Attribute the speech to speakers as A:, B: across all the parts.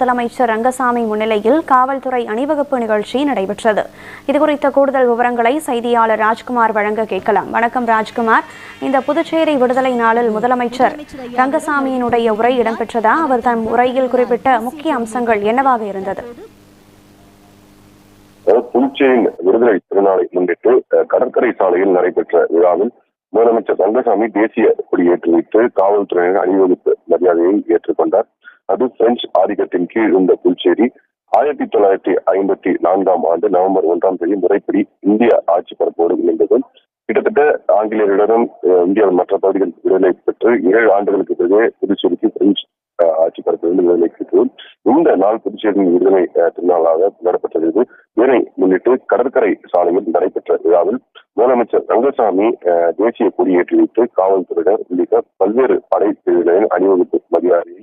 A: முதலமைச்சர் ரங்கசாமி முன்னிலையில் காவல்துறை அணிவகுப்பு நிகழ்ச்சி நடைபெற்றது. இதுகுறித்த கூடுதல் விவரங்களை செய்தியாளர் ராஜ்குமார் வழங்க கேட்கலாம். வணக்கம் ராஜ்குமார். இந்த புதுச்சேரி விடுதலை நாளில் முதலமைச்சர் ரங்கசாமியினுடைய உரை இடம்பெற்றதா? அவர் தன் உரையில் குறிப்பிட்ட முக்கிய அம்சங்கள் என்னவாக இருந்தது?
B: அதாவது புதுச்சேரியின் விடுதலை திருநாளை முன்னிட்டு கடற்கரை சாலையில் நடைபெற்ற விழாவில் முதலமைச்சர் ரங்கசாமி தேசிய கொடியேற்றி வைத்து காவல்துறையினர் அணிவகுப்பு மரியாதையை ஏற்றுக்கொண்டார். அது பிரெஞ்சு ஆதிக்கத்தின் கீழ் இருந்த புதுச்சேரி ஆயிரத்தி தொள்ளாயிரத்தி ஐம்பத்தி நான்காம் ஆண்டு நவம்பர் ஒன்றாம் தேதி முறைப்படி இந்திய ஆட்சி பரப்போடு இணைந்ததும் கிட்டத்தட்ட ஆங்கிலேயரிடம் இந்தியாவின் மற்ற பகுதிகள் விடுதலை பெற்று ஏழு ஆண்டுகளுக்கு பிறகு புதுச்சேரிக்கு பிரெஞ்சு ஆட்சி பரப்பிலிருந்து விடுதலை கிடைத்ததும் இந்த நாள் புதுச்சேரியின் விடுதலை திருநாளாக நடைபெற்றது இதனை முன்னிட்டு கடற்கரை சாலையில் நடைபெற்ற விழாவில் முதலமைச்சர் ரங்கசாமி தேசிய கொடியேற்றி வைத்து காவல்துறையினர் உள்ளிட்ட பல்வேறு படை பிரிவினரின் அணிவகுப்பு மரியாதை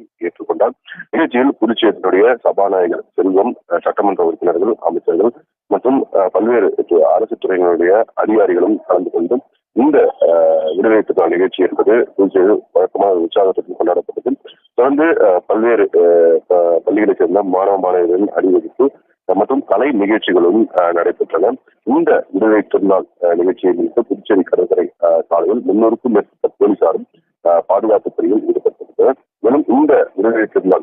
B: நிகழ்ச்சியில் புதுச்சேரியினுடைய சபாநாயகர் செல்வம் சட்டமன்ற உறுப்பினர்கள் அமைச்சர்கள் மற்றும் பல்வேறு அரசு துறையினுடைய அதிகாரிகளும் கலந்து கொண்டு இந்த விடுதலை திருநாள் நிகழ்ச்சி என்பது புதுச்சேரியில் வழக்கமான உற்சாகத்துடன் கொண்டாடப்பட்டது. தொடர்ந்து பல்வேறு பள்ளிகளைச் சேர்ந்த மாணவ மாணவிகளின் அணிவகுப்பு மற்றும் கலை நிகழ்ச்சிகளும் நடைபெற்றன. இந்த விடுதலை திருநாள் நிகழ்ச்சியை முன்னிட்டு புதுச்சேரி கடற்கரை சாலையில் முன்னூறுக்கும் மேற்பட்ட போலீசாரும் பாதுகாப்பு பணியில் ஈடுபட்டிருந்தனர். மேலும் இந்த விடுதலை திருநாள்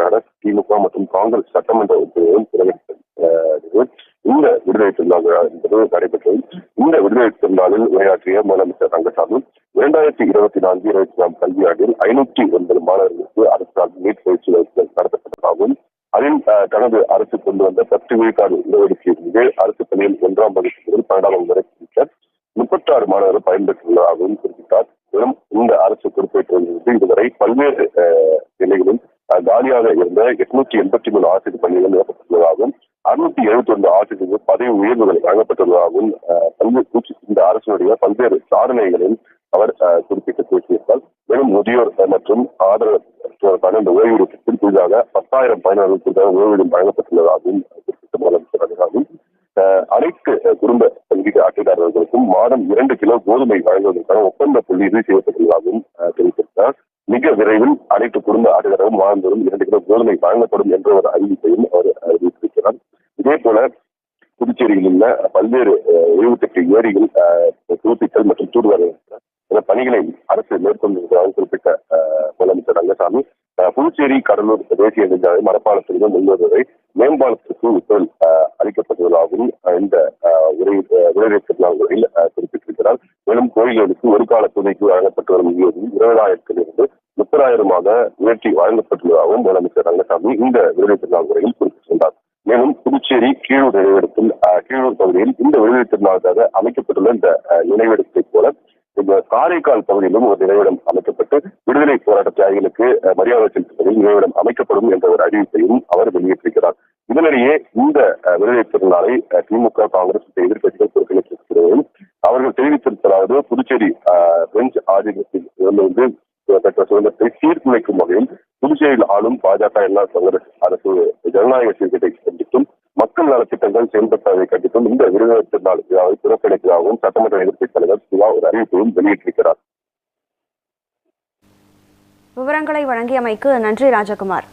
B: நிகழ்ச்சி திமுக மற்றும் காங்கிரஸ் சட்டமன்ற உறுப்பினரும் புறக்கணித்தது இந்த விடுதலை திருநாள் என்பது நடைபெற்றது. இந்த விடுதலை திருநாளில் உரையாற்றிய முதலமைச்சர் ரங்கசாமி இரண்டாயிரத்தி இருபத்தி நான்கு இருபத்தி நான்கு கல்வியாண்டில் ஐநூற்றி ஒன்பது மாணவர்களுக்கு அரசால் நீட் பயிற்சி வகுப்புகள் நடத்தப்பட்டதாகவும் அதில் தனது அரசு கொண்டு வந்த பத்து விழுக்காடு நடவடிக்கையின் அரசு பள்ளியில் ஒன்றாம் வகுப்பு முதல் பன்னெண்டாம் வகுப்பு வரை படித்த முப்பத்தாறு மாணவர்கள் பயன்பெற்றுள்ளதாகவும் குறிப்பிட்டார். மேலும் இந்த அரசு பொறுப்பேற்றிருந்தது இதுவரை பல்வேறு காலியாக இருந்த எட்நூத்தி எண்பத்தி மூணு ஆசிரியர் பணிகள் நிரப்பப்பட்டுள்ளதாகவும் அறுநூத்தி எழுபத்தி ஒன்று ஆசிரியர்கள் பதவி உயர்வுகள் வழங்கப்பட்டுள்ளதாகவும் பல்வேறு பூச்சி- இந்த அரசினுடைய பல்வேறு சாதனைகளில் அவர் குறிப்பிட்டு பேசியிருந்தால் மேலும் முதியோர் மற்றும் ஆதரவற்றோருக்கான இந்த ஓய்வூதிய திட்டத்தில் புதிதாக பத்தாயிரம் பயனாளர்களுக்கு ஓய்வூதியம் வழங்கப்பட்டுள்ளதாகவும் குறிப்பிட்ட முதலமைச்சர் ரங்கசாமி அனைத்து குடும்ப பங்கீட்டு அட்டைதாரர்களுக்கும் மாதம் இரண்டு கிலோ கோதுமை வழங்குவதற்கான ஒப்பந்த புள்ளி இறுதி செய்யப்பட்டுள்ளதாகவும் தெரிவித்திருக்கிறார். விரைவில் அனைத்து குடும்ப அட்டைதாரரும் வாழ்ந்தோரும் இரண்டு கிலோ கோதுமை வழங்கப்படும் என்ற ஒரு அறிவிப்பையும் அவர் அறிவித்திருக்கிறார். இதே போல புதுச்சேரியில் உள்ள பல்வேறு எழுபத்தெட்டு ஏரிகள் புதுப்பித்தல் மற்றும் தூர்வார பணிகளை அரசு மேற்கொண்டிருப்பதாக குறிப்பிட்ட முதலமைச்சர் ரங்கசாமி புதுச்சேரி கடலூர் தேசிய நெடுஞ்சாலை மரப்பாலத்திலிருந்து முன்வருவதை மேம்பாலத்திற்கு உத்தரவு அஹ், அளிக்கப்பட்டுள்ளதாகவும் இந்த உரை அஹ், உரையில் அஹ், குறிப்பிட்டிருக்கிறார். மேலும் கோயில்களுக்கு ஒரு கால துணைக்கு வழங்கப்பட்டு வரும் இருபதாயிரத்திலிருந்து முப்பதாயிரமாக உயர்த்தி வழங்கப்பட்டுள்ளதாகவும் முதலமைச்சர் ரங்கசாமி இந்த விடுதலை திருநாள் உரையில் குறிப்பிட்டிருந்தார். மேலும் புதுச்சேரி கீழூர் நினைவிடத்தில் கீழூர் பகுதியில் இந்த விடுதலை திருநாளுக்காக அமைக்கப்பட்டுள்ள இந்த நினைவிடத்தை போல இந்த காரைக்கால் பகுதியிலும் ஒரு நினைவிடம் அமைக்கப்பட்டு விடுதலை போராட்ட தியாகிகளுக்கு மரியாதை செலுத்துவதில் நினைவிடம் அமைக்கப்படும் என்ற ஒரு அறிவிப்பையும் அவர் வெளியிட்டிருக்கிறார். இதனிடையே இந்த விடுதலை திருநாளை திமுக காங்கிரஸ் எதிர்கட்சிகள் எதிர்க்கட்சிகள் அவர்கள் தெரிவித்திருப்பதாவது புதுச்சேரி அஹ், பிரெஞ்சு ஆதிக்கத்தில் இருந்து பெற்ற சுதந்திரத்தை சீர்குலைக்கும் வகையில் புதுச்சேரியில் ஆளும் பாஜக எல்லா காங்கிரஸ் அரசு ஜனநாயக சீர்கேட்டை கண்டித்தும் மக்கள் நலத்திட்டங்கள் செயல்பட்டதை கண்டித்தும் இந்த விருதுகளை திருநாள் விழாவை புறக்கணிப்பதாகவும் சட்டமன்ற எதிர்க்கட்சித் தலைவர் சிவா ஒரு அறிவிப்பையும் வெளியிட்டிருக்கிறார்.
A: விவரங்களை வழங்கியமைக்கு நன்றி ராஜகுமார்.